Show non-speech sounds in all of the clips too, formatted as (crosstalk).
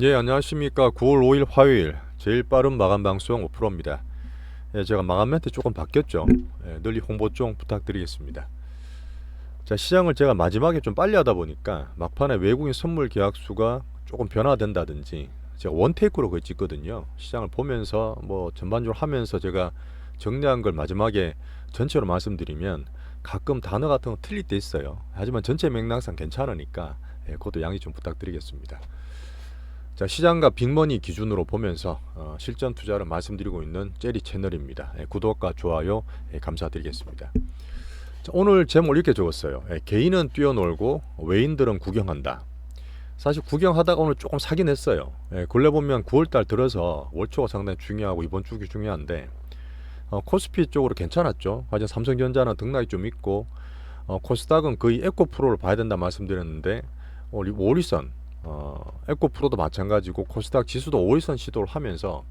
예, 안녕하십니까. 9월 5일 화요일 제일 빠른 마감 방송 오프로입니다. 예, 제가 마감 멘트 조금 바뀌었죠. 예, 널리 홍보 좀 부탁드리겠습니다. 자, 시장을 제가 마지막에 좀 빨리 하다 보니까 막판에 외국인 선물 계약 수가 조금 변화된다든지 제가 원테이크로 거의 찍거든요. 시장을 보면서 뭐 전반적으로 하면서 제가 정리한 걸 마지막에 전체로 말씀드리면 가끔 단어 같은 거 틀릴 때 있어요. 하지만 전체 맥락상 괜찮으니까 예, 그것도 양해 좀 부탁드리겠습니다. 자, 시장과 빅머니 기준으로 보면서 어, 실전 투자를 말씀드리고 있는 제리 채널입니다. 예, 구독과 좋아요 예, 감사드리겠습니다. 자, 오늘 제목 이렇게 적었어요. 예, 개인은 뛰어놀고 외인들은 구경한다. 사실 구경하다가 오늘 조금 사긴 했어요. 예, 근래 보면 9월달 들어서 월초가 상당히 중요하고 이번 주기 중요한데 어, 코스피 쪽으로 괜찮았죠. 하지만 삼성전자는 등락이 좀 있고 어, 코스닥은 거의 에코프로를 봐야 된다 말씀드렸는데 우리 오리선 어, 에코 프로도 마찬가지고 코스닥 지수도 오일선 시도를 하면서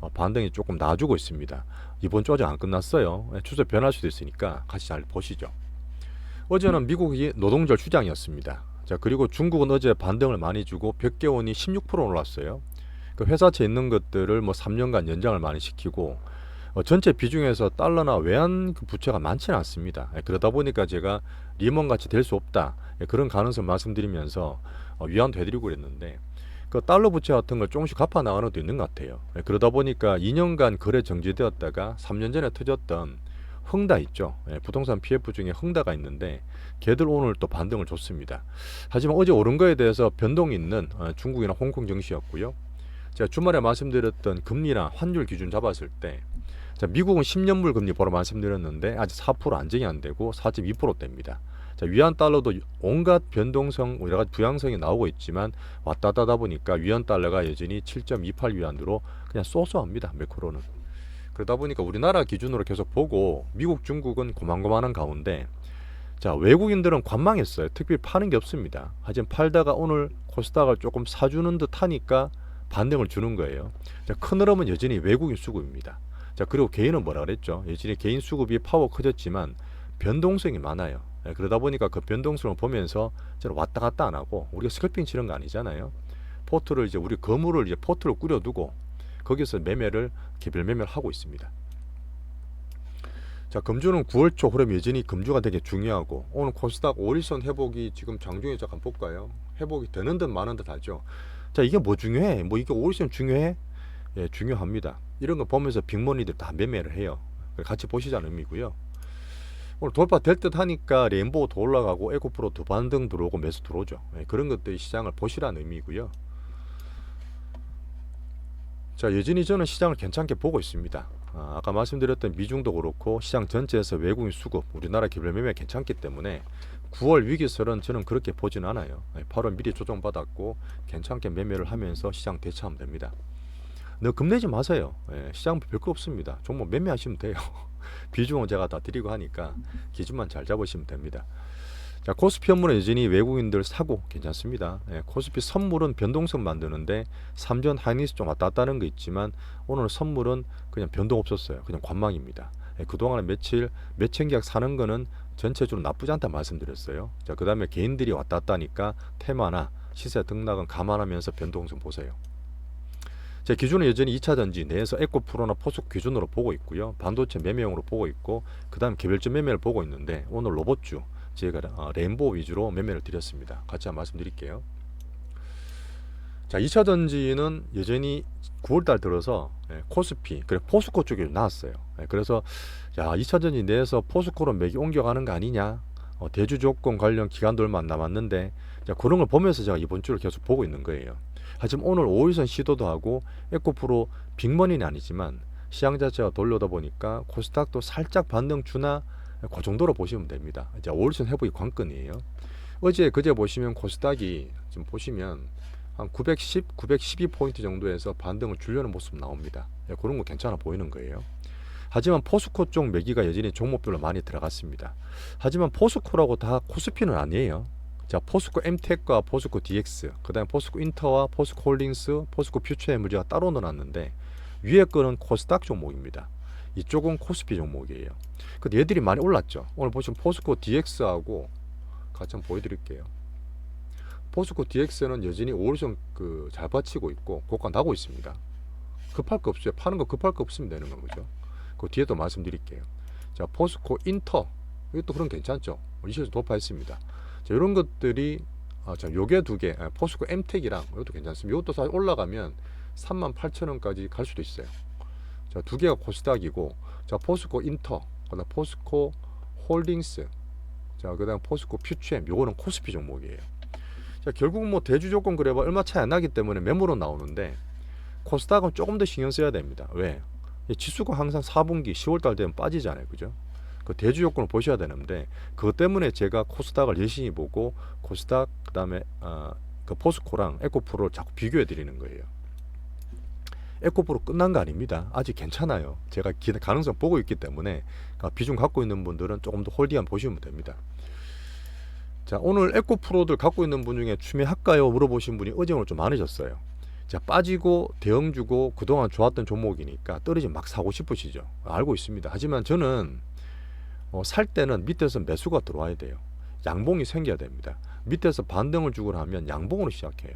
어, 반등이 조금 나아주고 있습니다. 이번 주 아직 안 끝났어요. 예, 추세 변할 수도 있으니까 같이 잘 보시죠. 어제는 미국이 노동절 휴장이었습니다. 자 그리고 중국은 어제 반등을 많이 주고 벽개원이 16% 올랐어요. 그 회사채 있는 것들을 뭐 3년간 연장을 많이 시키고 어, 전체 비중에서 달러나 외환 그 부채가 많지는 않습니다. 예, 그러다 보니까 제가 리먼 같이 될 수 없다 예, 그런 가능성 말씀드리면서 어, 위안도 해드리고 그랬는데 그 달러 부채 같은 걸 조금씩 갚아 나가는 것도 있는 것 같아요. 예, 그러다 보니까 2년간 거래 정지되었다가 3년 전에 터졌던 흥다 있죠. 예, 부동산 PF 중에 흥다가 있는데 걔들 오늘 또 반등을 줬습니다. 하지만 어제 오른 거에 대해서 변동이 있는 어, 중국이나 홍콩 증시였고요. 제가 주말에 말씀드렸던 금리나 환율 기준 잡았을 때 자, 미국은 10년물 금리 보러 말씀드렸는데 아직 4% 안정이 안 되고 4.2%대입니다. 자, 위안 달러도 온갖 변동성, 여러 가지 부양성이 나오고 있지만 왔다 갔다 하다 보니까 위안 달러가 여전히 7.28 위안으로 그냥 쏘쏘합니다. 매크로는. 그러다 보니까 우리나라 기준으로 계속 보고 미국, 중국은 고만고만한 가운데 자, 외국인들은 관망했어요. 특별히 파는 게 없습니다. 하지만 팔다가 오늘 코스닥을 조금 사주는 듯 하니까 반등을 주는 거예요. 자, 큰 흐름은 여전히 외국인 수급입니다. 자 그리고 개인은 뭐라 그랬죠? 예전에 개인 수급이 파워 커졌지만 변동성이 많아요. 예, 그러다 보니까 그 변동성을 보면서 저는 왔다 갔다 안 하고 우리가 스컬핑 치는 거 아니잖아요. 포트를 이제 우리 거물을 이제 포트를 꾸려두고 거기서 매매를 개별 매매를 하고 있습니다. 자 금주는 9월 초 흐름 여전히 금주가 되게 중요하고 오늘 코스닥 오리선 회복이 지금 장중에 잠깐 볼까요? 회복이 되는 듯 마는 듯 하죠. 자 이게 뭐 중요해? 뭐 이게 오리선 중요해? 예 중요합니다. 이런 거 보면서 빅머니들 다 매매를 해요. 같이 보시자는 의미고요. 오늘 돌파 될 듯 하니까 레인보우 더 올라가고 에코프로 더 반등 들어오고 매수 들어오죠. 예, 그런 것들이 시장을 보시라는 의미고요. 자 여전히 저는 시장을 괜찮게 보고 있습니다. 아, 아까 말씀드렸던 미중도 그렇고 시장 전체에서 외국인 수급 우리나라 기별 매매 괜찮기 때문에 9월 위기설은 저는 그렇게 보진 않아요. 8월 미리 조정받았고 괜찮게 매매를 하면서 시장 대처하면 됩니다. 너 겁내지 마세요. 예, 시장 별거 없습니다. 종목 매매하시면 돼요. (laughs) 비중은 제가 다 드리고 하니까 기준만 잘 잡으시면 됩니다. 자, 코스피 현물은 여전히 외국인들 사고 괜찮습니다. 예, 코스피 선물은 변동성 만드는데 삼전 하이닉스 좀 왔다 갔다 하는 거 있지만 오늘 선물은 그냥 변동 없었어요. 그냥 관망입니다. 예, 그동안에 며칠 몇천 계약 사는 거는 전체적으로 나쁘지 않다 말씀드렸어요. 자, 그 다음에 개인들이 왔다 갔다 하니까 테마나 시세 등락은 감안하면서 변동성 보세요. 제 기준은 여전히 2차 전지 내에서 에코프로나 포스코 기준으로 보고 있고요. 반도체 매매용으로 보고 있고 그다음 개별적 매매를 보고 있는데 오늘 로봇주 제가 어, 레인보우 위주로 매매를 드렸습니다. 같이 한번 말씀드릴게요. 자, 2차 전지는 여전히 9월 달 들어서 예, 코스피, 그래 포스코 쪽에 나왔어요. 예, 그래서 야, 2차 전지 내에서 포스코로 맥이 옮겨가는 거 아니냐? 어, 대주 조건 관련 기간도 얼마 안 남았는데 자, 그런 걸 보면서 제가 이번 주를 계속 보고 있는 거예요. 하지만 오늘 5일선 시도도 하고 에코프로 빅머니는 아니지만 시장 자체가 돌려다 보니까 코스닥도 살짝 반등 주나 그 정도로 보시면 됩니다. 이제 5일선 회복이 관건이에요. 어제 그제 보시면 코스닥이 지금 보시면 한 910, 912포인트 정도에서 반등을 주려는 모습 나옵니다. 예, 그런 거 괜찮아 보이는 거예요. 하지만 포스코 쪽 매기가 여전히 종목별로 많이 들어갔습니다. 하지만 포스코라고 다 코스피는 아니에요. 자, 포스코 엠텍과 포스코 DX, 그 다음에 포스코 인터와 포스코 홀딩스, 포스코 퓨처 에너지가 따로 넣어놨는데 위에 거는 코스닥 종목입니다. 이쪽은 코스피 종목이에요. 근데 얘들이 많이 올랐죠. 오늘 보시면 포스코 DX하고 같이 한번 보여드릴게요. 포스코 DX는 여전히 5월선 그잘 받치고 있고 고가 나고 있습니다. 급할 거 없어요. 파는 거 급할 거 없으면 되는 거죠. 그 뒤에 또 말씀드릴게요. 자, 포스코 인터 이것도 그런 괜찮죠. 이시에서 도파했습니다. 자, 이런 것들이 아, 자, 요게 두 개, 아, 포스코 엠텍이랑 이것도 괜찮습니다. 이것도 사실 올라가면 38,000원까지 갈 수도 있어요. 자, 두 개가 코스닥이고, 자, 포스코 인터, 그다음 포스코 홀딩스, 자, 그다음 포스코 퓨처엠, 요거는 코스피 종목이에요. 자, 결국 뭐 대주 조건 그래봐 얼마 차이 안 나기 때문에 매물로 나오는데 코스닥은 조금 더 신경 써야 됩니다. 왜? 이 지수가 항상 4분기 10월 달 되면 빠지잖아요, 그죠? 그 대주 요건을 보셔야 되는데 그것 때문에 제가 코스닥을 열심히 보고 코스닥 그다음에 어, 그 포스코랑 에코프로를 자꾸 비교해 드리는 거예요. 에코프로 끝난 거 아닙니다. 아직 괜찮아요. 제가 기- 가능성 보고 있기 때문에 아, 비중 갖고 있는 분들은 조금 더 홀딩한 보시면 됩니다. 자 오늘 에코프로들 갖고 있는 분 중에 추매할까요 물어보신 분이 어제 오늘 좀 많으셨어요. 자 빠지고 대응 주고 그동안 좋았던 종목이니까 떨어지면 막 사고 싶으시죠. 알고 있습니다. 하지만 저는 어, 살 때는 밑에서 매수가 들어와야 돼요. 양봉이 생겨야 됩니다. 밑에서 반등을 주고 나면 양봉으로 시작해요.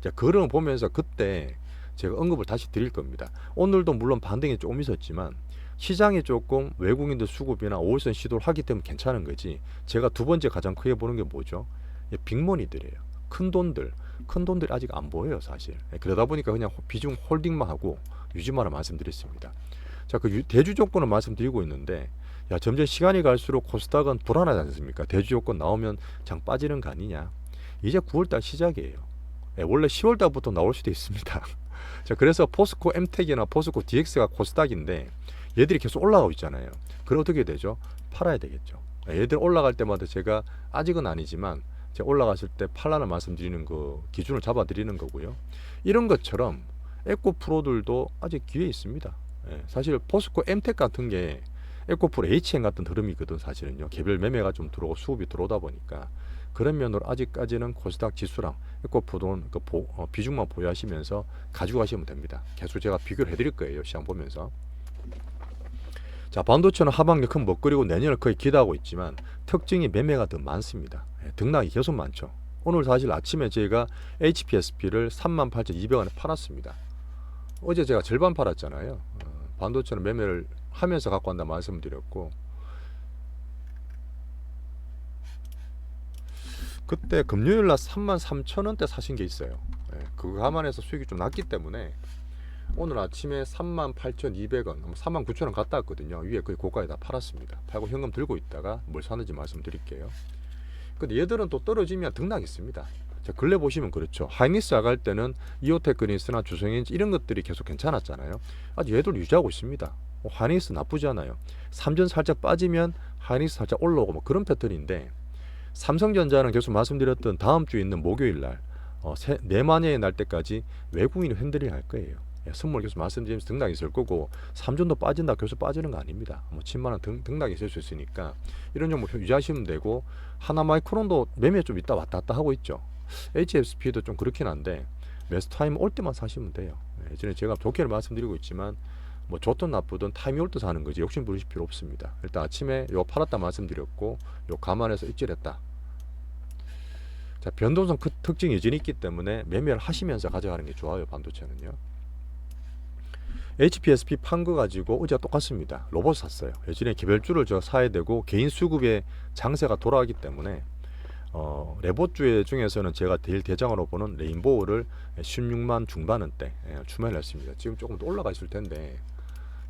자, 그런 보면서 그때 제가 언급을 다시 드릴 겁니다. 오늘도 물론 반등이 조금 있었지만 시장이 조금 외국인들 수급이나 5월선 시도를 하기 때문에 괜찮은 거지. 제가 두 번째 가장 크게 보는 게 뭐죠? 이 빅머니들이에요. 큰 돈들. 큰 돈들이 아직 안 보여요, 사실. 예, 그러다 보니까 그냥 호- 비중 홀딩만 하고 유지만을 말씀드렸습니다. 자, 그 유- 대주 조건을 말씀드리고 있는데 야, 점점 시간이 갈수록 코스닥은 불안하지 않습니까? 대주 조건 나오면 장 빠지는 거 아니냐? 이제 9월달 시작이에요. 예, 원래 10월달부터 나올 수도 있습니다. (laughs) 자, 그래서 포스코 엠텍이나 포스코 DX가 코스닥인데 얘들이 계속 올라가고 있잖아요. 그럼 어떻게 되죠? 팔아야 되겠죠. 예, 얘들 올라갈 때마다 제가 아직은 아니지만 제가 올라갔을 때 팔라는 말씀드리는 그 기준을 잡아드리는 거고요. 이런 것처럼 에코 프로들도 아직 기회 있습니다. 예, 사실 포스코 엠텍 같은 게 에코프로 HN 같은 흐름이거든 사실은요. 개별 매매가 좀 들어오고 수급이 들어오다 보니까 그런 면으로 아직까지는 코스닥 지수랑 에코프로는 그 보- 어, 비중만 보유하시면서 가지고 가시면 됩니다. 계속 제가 비교를 해드릴 거예요. 시장 보면서. 자 반도체는 하반기 큰 먹거리고 내년을 거의 기대하고 있지만 특징이 매매가 더 많습니다. 예, 등락이 계속 많죠. 오늘 사실 아침에 제가 HPSP를 38,200원에 팔았습니다. 어제 제가 절반 팔았잖아요. 어, 반도체는 매매를 하면서 갖고 간다 말씀드렸고 그때 금요일 날 33,000원대 사신 게 있어요. 예, 그거 감안해서 수익이 좀 났기 때문에 오늘 아침에 38,200원, 39,000원 갔다 왔거든요. 위에 거의 고가에 다 팔았습니다. 팔고 현금 들고 있다가 뭘 사는지 말씀드릴게요. 근데 얘들은 또 떨어지면 등락했습니다. 자, 근래 보시면 그렇죠. 하이닉스 나갈 때는 이오테크니스나 주성인지 이런 것들이 계속 괜찮았잖아요. 아직 얘들 유지하고 있습니다. 어, 하이닉스 나쁘지 않아요. 삼전 살짝 빠지면 하이닉스 살짝 올라오고 뭐 그런 패턴인데 삼성전자는 계속 말씀드렸던 다음 주에 있는 목요일 날 어, 세, 내만여의 날 때까지 외국인이 흔들리 할 거예요. 예, 선물 계속 말씀드리면서 등락이 있을 거고 삼전도 빠진다 계속 빠지는 거 아닙니다. 뭐 10만 원 등, 등락이 있을 수 있으니까 이런 종목 유지하시면 되고 하나마이크론도 매매 좀 있다 왔다 갔다 하고 있죠. HSP도 좀 그렇긴 한데 매수 타임 올 때만 사시면 돼요. 예, 예전에 제가 좋게 말씀드리고 있지만 뭐 좋든 나쁘든 타임이 올때 사는 거지 욕심 부리실 필요 없습니다. 일단 아침에 요 팔았다 말씀드렸고 요 감안해서 입질했다. 자 변동성 그 특징이 여전히 있기 때문에 매매를 하시면서 가져가는 게 좋아요 반도체는요. HPSP 판 거 가지고 어제 똑같습니다. 로봇 샀어요. 예전에 개별주를 저 사야 되고 개인 수급의 장세가 돌아가기 때문에 어, 레봇주 중에서는 제가 제일 대장으로 보는 레인보우를 16만 중반원대 예, 추매를 했습니다. 지금 조금 더 올라가 있을 텐데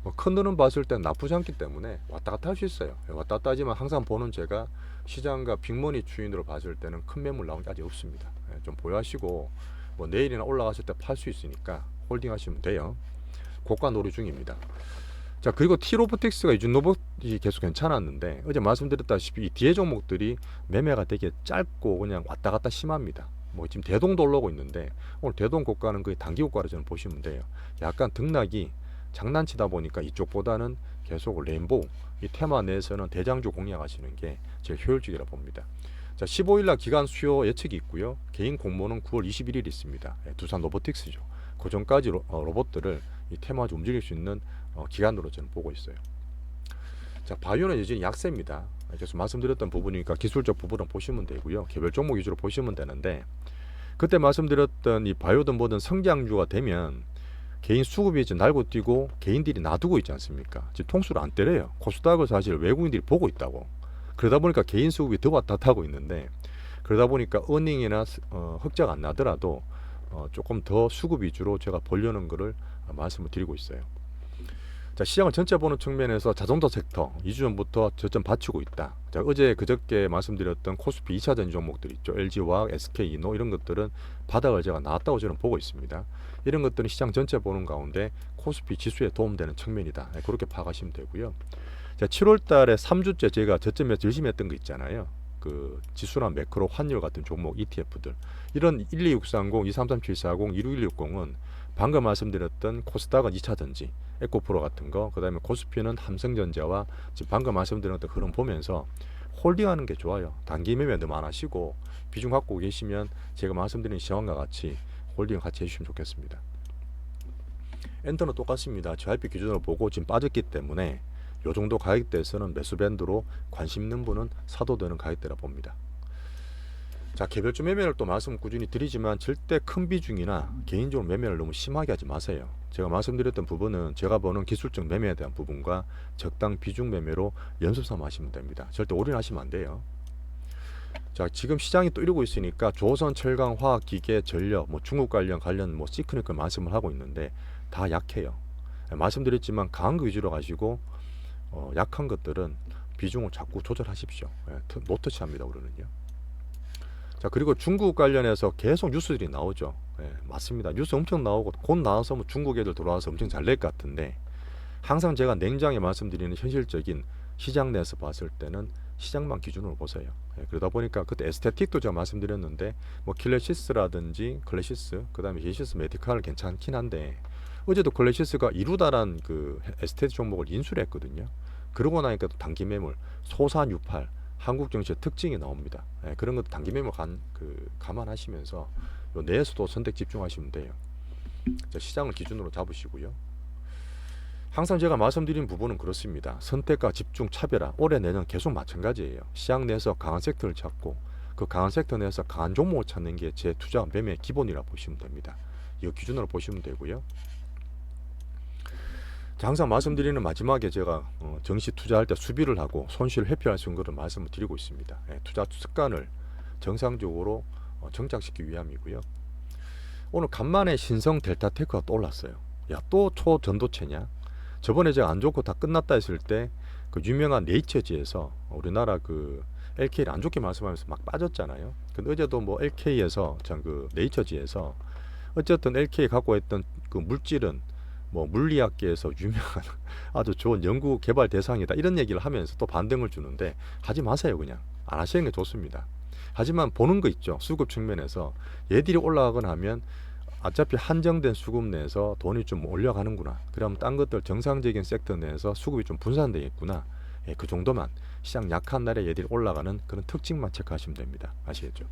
뭐 큰 눈은 봤을 때 나쁘지 않기 때문에 왔다 갔다 할 수 있어요. 예, 왔다 갔다 하지만 항상 보는 제가 시장과 빅머니 주인으로 봤을 때는 큰 매물 나온 게 아직 없습니다. 예, 좀 보유하시고 뭐 내일이나 올라갔을 때 팔 수 있으니까 홀딩 하시면 돼요. 고가 놀이 중입니다. 자 그리고 T로보틱스가 이준 로봇이 계속 괜찮았는데 어제 말씀드렸다시피 이 뒤에 종목들이 매매가 되게 짧고 그냥 왔다 갔다 심합니다. 뭐 지금 대동도 올라오고 있는데 오늘 대동 고가는 거의 단기 고가로 저는 보시면 돼요. 약간 등락이 장난치다 보니까 이쪽보다는 계속 레인보우 이 테마 내에서는 대장주 공략하시는 게 제일 효율적이라 봅니다. 자 15일 날 기간 수요 예측이 있고요. 개인 공모는 9월 21일 있습니다. 예, 두산 로보틱스죠. 그 전까지 로, 어, 로봇들을 이 테마주 움직일 수 있는 어, 기간으로 저는 보고 있어요. 자, 바이오는 여전히 약세입니다. 계속 말씀드렸던 부분이니까 기술적 부분은 보시면 되고요. 개별 종목 위주로 보시면 되는데 그때 말씀드렸던 이 바이오든 뭐든 성장주가 되면 개인 수급이 이제 날고 뛰고 개인들이 놔두고 있지 않습니까? 지금 통수를 안 때려요. 코스닥을 사실 외국인들이 보고 있다고. 그러다 보니까 개인 수급이 더 왔다 타고 있는데 그러다 보니까 어닝이나 어, 흑자가 안 나더라도 어, 조금 더 수급 위주로 제가 보려는 거를 어, 말씀을 드리고 있어요. 자, 시장을 전체 보는 측면에서 자동차 섹터 2주 전부터 저점 받치고 있다. 자, 어제 그저께 말씀드렸던 코스피 2차 전 종목들 있죠. LG화학, SK이노 이런 것들은 바닥을 제가 나왔다고 저는 보고 있습니다. 이런 것들은 시장 전체 보는 가운데 코스피 지수에 도움되는 측면이다. 네, 그렇게 파악하시면 되고요. 자, 7월 달에 3주째 제가 저점에서 열심히 했던 거 있잖아요. 그 지수나 매크로 환율 같은 종목 ETF들 이런 12630, 233, 740, 26160은 방금 말씀드렸던 코스닥은 2차 전지, 에코프로 같은 거, 그다음에 코스피는 삼성전자와 지금 방금 말씀드렸던 흐름 보면서 홀딩하는 게 좋아요. 단기 매매 너무 안 하시고 비중 갖고 계시면 제가 말씀드린 시황과 같이 홀딩 같이 해주시면 좋겠습니다. 엔터는 똑같습니다. JYP 기준으로 보고 지금 빠졌기 때문에 요 정도 가격대에서는 매수 밴드로 관심 있는 분은 사도 되는 가격대라 봅니다. 자 개별주 매매를 또 말씀 꾸준히 드리지만 절대 큰 비중이나 개인적으로 매매를 너무 심하게 하지 마세요. 제가 말씀드렸던 부분은 제가 보는 기술적 매매에 대한 부분과 적당 비중 매매로 연습삼아 하시면 됩니다. 절대 올인하시면 안 돼요. 자 지금 시장이 또 이러고 있으니까 조선, 철강, 화학, 기계, 전력, 뭐 중국 관련 관련 뭐 시크니컬 말씀을 하고 있는데 다 약해요. 말씀드렸지만 강한 거 위주로 가시고 어, 약한 것들은 비중을 자꾸 조절하십시오. 예, 트- 노터치합니다 우리는요. 자 그리고 중국 관련해서 계속 뉴스들이 나오죠. 예, 맞습니다. 뉴스 엄청 나오고 곧 나와서 뭐 중국 애들 들어와서 엄청 잘 낼 것 같은데 항상 제가 냉정히 말씀드리는 현실적인 시장 내에서 봤을 때는 시장만 기준으로 보세요. 예, 그러다 보니까 그때 에스테틱도 제가 말씀드렸는데 뭐 킬레시스라든지 클래시스 그다음에 예시스 메디칼 괜찮긴 한데 어제도 클래시스가 이루다란 그 에스테틱 종목을 인수를 했거든요. 그러고 나니까 또 단기 매물 소산유팔 한국 증시의 특징이 나옵니다. 예, 그런 것도 단기 매물 간, 그, 감안하시면서 요 내에서도 선택 집중하시면 돼요. 자, 시장을 기준으로 잡으시고요. 항상 제가 말씀드린 부분은 그렇습니다. 선택과 집중 차별화 올해 내년 계속 마찬가지예요. 시장 내에서 강한 섹터를 찾고 그 강한 섹터 내에서 강한 종목을 찾는 게 제 투자 매매 기본이라 보시면 됩니다. 이 기준으로 보시면 되고요. 자, 항상 말씀드리는 마지막에 제가 어, 정시 투자할 때 수비를 하고 손실을 회피할 수 있는 것을 말씀을 드리고 있습니다. 예, 투자 습관을 정상적으로 어, 정착시키기 위함이고요. 오늘 간만에 신성 델타 테크가 또 올랐어요. 야 또 초전도체냐? 저번에 제가 안 좋고 다 끝났다 했을 때 그 유명한 네이처지에서 우리나라 그 LK를 안 좋게 말씀하면서 막 빠졌잖아요. 근데 어제도 뭐 LK에서 참 그 네이처지에서 어쨌든 LK 갖고 있던 그 물질은 뭐 물리학계에서 유명한 (laughs) 아주 좋은 연구 개발 대상이다 이런 얘기를 하면서 또 반등을 주는데 하지 마세요 그냥 안 하시는 게 좋습니다. 하지만 보는 거 있죠 수급 측면에서 얘들이 올라가거나 하면 어차피 한정된 수급 내에서 돈이 좀 올려가는구나. 그럼 딴 것들 정상적인 섹터 내에서 수급이 좀 분산되겠구나. 예, 그 정도만 시장 약한 날에 얘들이 올라가는 그런 특징만 체크하시면 됩니다. 아시겠죠?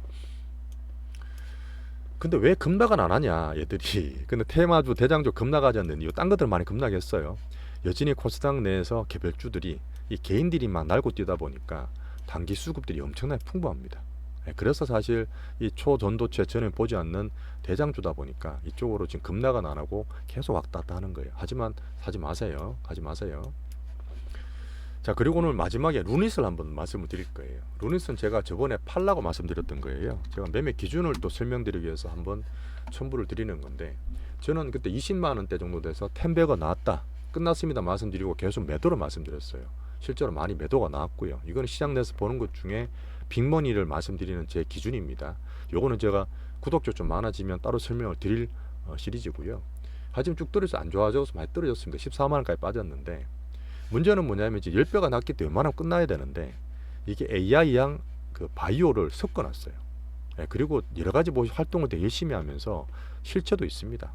근데 왜 급락은 안 하냐 얘들이 (laughs) 근데 테마주 대장주 급락하지 않는 이유 딴 것들 많이 급락했어요 여전히 코스닥 내에서 개별주들이 이 개인들이 막 날고 뛰다 보니까 단기 수급들이 엄청나게 풍부합니다 예, 그래서 사실 이 초전도체 저는 보지 않는 대장주다 보니까 이쪽으로 지금 급락은 안 하고 계속 왔다 갔다 하는 거예요 하지만 사지 마세요 가지 마세요 자 그리고 오늘 마지막에 루닛을 한번 말씀을 드릴 거예요. 루닛은 제가 저번에 팔라고 말씀드렸던 거예요. 제가 매매 기준을 또 설명드리기 위해서 한번 첨부를 드리는 건데 저는 그때 20만 원대 정도 돼서 텐베가 나왔다 끝났습니다 말씀드리고 계속 매도로 말씀드렸어요. 실제로 많이 매도가 나왔고요. 이거는 시장 내에서 보는 것 중에 빅머니를 말씀드리는 제 기준입니다. 요거는 제가 구독자 좀 많아지면 따로 설명을 드릴 어, 시리즈고요. 하지만 쭉 떨어져서 안 좋아져서 많이 떨어졌습니다. 14만 원까지 빠졌는데 문제는 뭐냐면 이제 10배가 났기 때문에 웬만하면 끝나야 되는데 이게 AI랑 그 바이오를 섞어놨어요. 예, 그리고 여러 가지 뭐 활동을 되게 열심히 하면서 실체도 있습니다.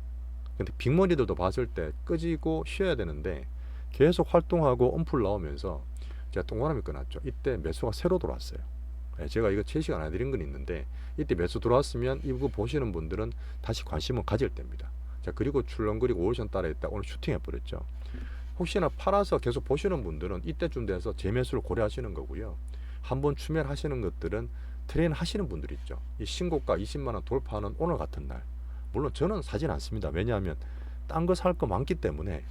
근데 빅머니들도 봤을 때 끄지고 쉬어야 되는데 계속 활동하고 엄풀 나오면서 제가 동그라미 끊었죠. 이때 매수가 새로 들어왔어요. 예, 제가 이거 제시가 안 해드린 건 있는데 이때 매수 들어왔으면 이거 보시는 분들은 다시 관심을 가질 때입니다. 자 그리고 출렁거리고 오션 따라 있다 오늘 슈팅해 버렸죠. 혹시나 팔아서 계속 보시는 분들은 이때쯤 돼서 재매수를 고려하시는 거고요. 한번 추멸하시는 것들은 트레이닝 하시는 분들 있죠. 이 신고가 20만 원 돌파하는 오늘 같은 날. 물론 저는 사진 않습니다. 왜냐하면 딴 거 살거 많기 때문에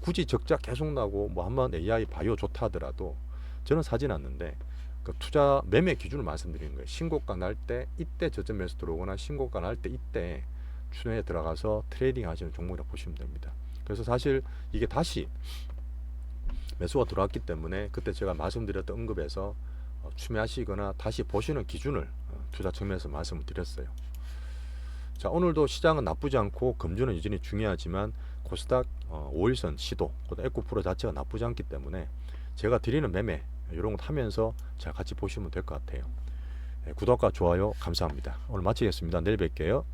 굳이 적자 계속 나고 뭐 한번 AI 바이오 좋다 하더라도 저는 사진 않는데 그 투자 매매 기준을 말씀드리는 거예요. 신고가 날 때 이때 저점 매수 들어오거나 신고가 날 때 이때 추내에 들어가서 트레이딩 하시는 종목이라고 보시면 됩니다. 그래서 사실 이게 다시 매수가 들어왔기 때문에 그때 제가 말씀드렸던 언급에서 어, 추매하시거나 다시 보시는 기준을 어, 투자 측면에서 말씀을 드렸어요. 자 오늘도 시장은 나쁘지 않고 금주는 여전히 중요하지만 코스닥 어, 5일선 시도 에코프로 자체가 나쁘지 않기 때문에 제가 드리는 매매 이런 거 하면서 잘 같이 보시면 될 것 같아요. 예, 구독과 좋아요 감사합니다. 오늘 마치겠습니다. 내일 뵐게요.